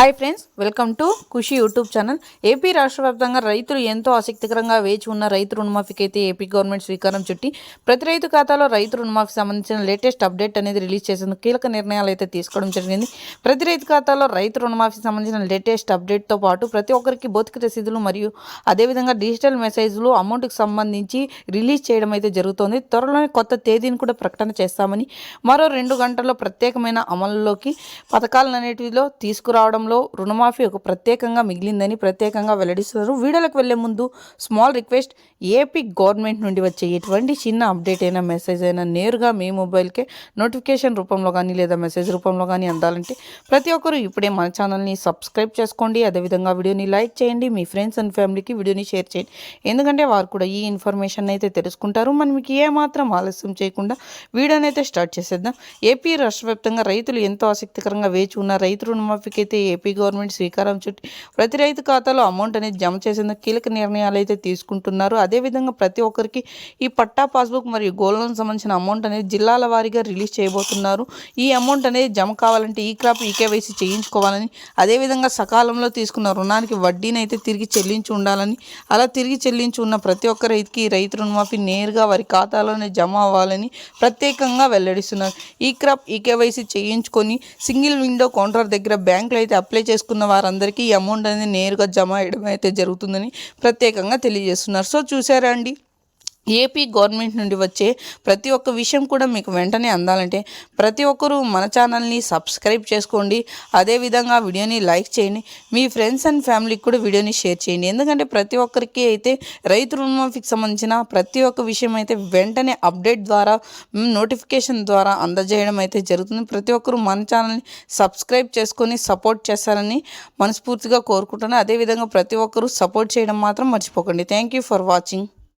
Hi friends welcome to Khushi YouTube channel AP రాష్ట్ర వ్యాప్తంగా రైతులు ఎంతో ఆసక్తికరంగా వేచి ఉన్న రైతు రుణమాఫీకి అయితే ఏపీ గవర్నమెంట్ శ్రీకారం చుట్టి ప్రతి రైతు ఖాతాలో రైతు రుణమాఫీ సంబంధించిన లేటెస్ట్ అప్డేట్ అనేది రిలీజ్ చేసింది కీలక నిర్ణయాలు అయితే తీసుకోవడం జరిగింది. ప్రతి రైతు ఖాతాలో రైతు రుణమాఫీ సంబంధించిన లేటెస్ట్ అప్డేట్తో పాటు ప్రతి ఒక్కరికి భౌతిక రసీదులు మరియు అదేవిధంగా డిజిటల్ మెసేజ్లు అమౌంట్కి సంబంధించి రిలీజ్ చేయడం అయితే జరుగుతోంది. త్వరలోనే కొత్త తేదీని కూడా ప్రకటన చేస్తామని మరో రెండు గంటల్లో ప్రత్యేకమైన అమలులోకి పథకాలన్నిటిలో తీసుకురావడంలో రుణమాఫీ ఒక ప్రత్యేకంగా మిగిలిందని ప్రత్యేకంగా వెల్లడిస్తున్నారు. వీడియోలకు వెళ్ళే ముందు స్మాల్ రిక్వెస్ట్ ఏపీ గవర్నమెంట్ నుండి వచ్చే ఎటువంటి చిన్న అప్డేట్ అయినా మెసేజ్ అయినా నేరుగా మీ మొబైల్కే నోటిఫికేషన్ రూపంలో కానీ లేదా మెసేజ్ రూపంలో కానీ అందాలంటే ప్రతి ఒక్కరూ ఇప్పుడే మన ఛానల్ని సబ్స్క్రైబ్ చేసుకోండి. అదేవిధంగా వీడియోని లైక్ చేయండి. మీ ఫ్రెండ్స్ అండ్ ఫ్యామిలీకి వీడియోని షేర్ చేయండి. ఎందుకంటే వారు కూడా ఈ ఇన్ఫర్మేషన్ అయితే తెలుసుకుంటారు. మనం మీకు ఏమాత్రం ఆలస్యం చేయకుండా వీడియోనైతే అయితే స్టార్ట్ చేసేద్దాం. ఏపీ రాష్ట్ర వ్యాప్తంగా రైతులు ఎంతో ఆసక్తికరంగా వేచి ఉన్న రైతు రుణమాఫీకి అయితే ఏపీ గవర్నమెంట్ శ్రీకారం చుట్టి ప్రతి రైతు ఖాతాలో అమౌంట్ అనేది జమ చేసేందుకు కీలక నిర్ణయాలు అయితే తీసుకుంటున్నారు. అదేవిధంగా ప్రతి ఒక్కరికి ఈ పట్టా పాస్బుక్ మరియు గోల్డ్ లోన్ సంబంధించిన అమౌంట్ అనేది జిల్లాల వారీగా రిలీజ్ చేయబోతున్నారు. ఈ అమౌంట్ అనేది జమ కావాలంటే ఈ క్రాప్ ఈకేవైసీ చేయించుకోవాలని అదేవిధంగా సకాలంలో తీసుకున్న రుణానికి వడ్డీని అయితే తిరిగి చెల్లించి ఉండాలని అలా తిరిగి చెల్లించి ఉన్న ప్రతి ఒక్క రైతుకి రైతు రుణమాఫీ నేరుగా వారి ఖాతాలోనే జమ అవ్వాలని ప్రత్యేకంగా వెల్లడిస్తున్నారు. ఈ క్రాప్ ఈకేవైసీ చేయించుకొని సింగిల్ విండో కౌంటర్ దగ్గర బ్యాంకులు అయితే అప్లై చేసుకున్న వారందరికీ ఈ అమౌంట్ అనేది నేరుగా జమ వేయడం అయితే జరుగుతుందని ప్రత్యేకంగా తెలియజేస్తున్నారు. సో చూసారా అండి? ఏపీ గవర్నమెంట్ నుండి వచ్చే ప్రతి ఒక్క విషయం కూడా మీకు వెంటనే అందాలంటే ప్రతి ఒక్కరూ మన ఛానల్ని సబ్స్క్రైబ్ చేసుకోండి. అదేవిధంగా వీడియోని లైక్ చేయండి. మీ ఫ్రెండ్స్ అండ్ ఫ్యామిలీకి కూడా వీడియోని షేర్ చేయండి. ఎందుకంటే ప్రతి ఒక్కరికి అయితే రైతు రుణమాఫీకి సంబంధించిన ప్రతి ఒక్క విషయం అయితే వెంటనే అప్డేట్ ద్వారా నోటిఫికేషన్ ద్వారా అందజేయడం అయితే జరుగుతుంది. ప్రతి ఒక్కరూ మన ఛానల్ని సబ్స్క్రైబ్ చేసుకొని సపోర్ట్ చేస్తారని మనస్ఫూర్తిగా కోరుకుంటున్నాను. అదేవిధంగా ప్రతి ఒక్కరూ సపోర్ట్ చేయడం మాత్రం మర్చిపోకండి. Thank you for watching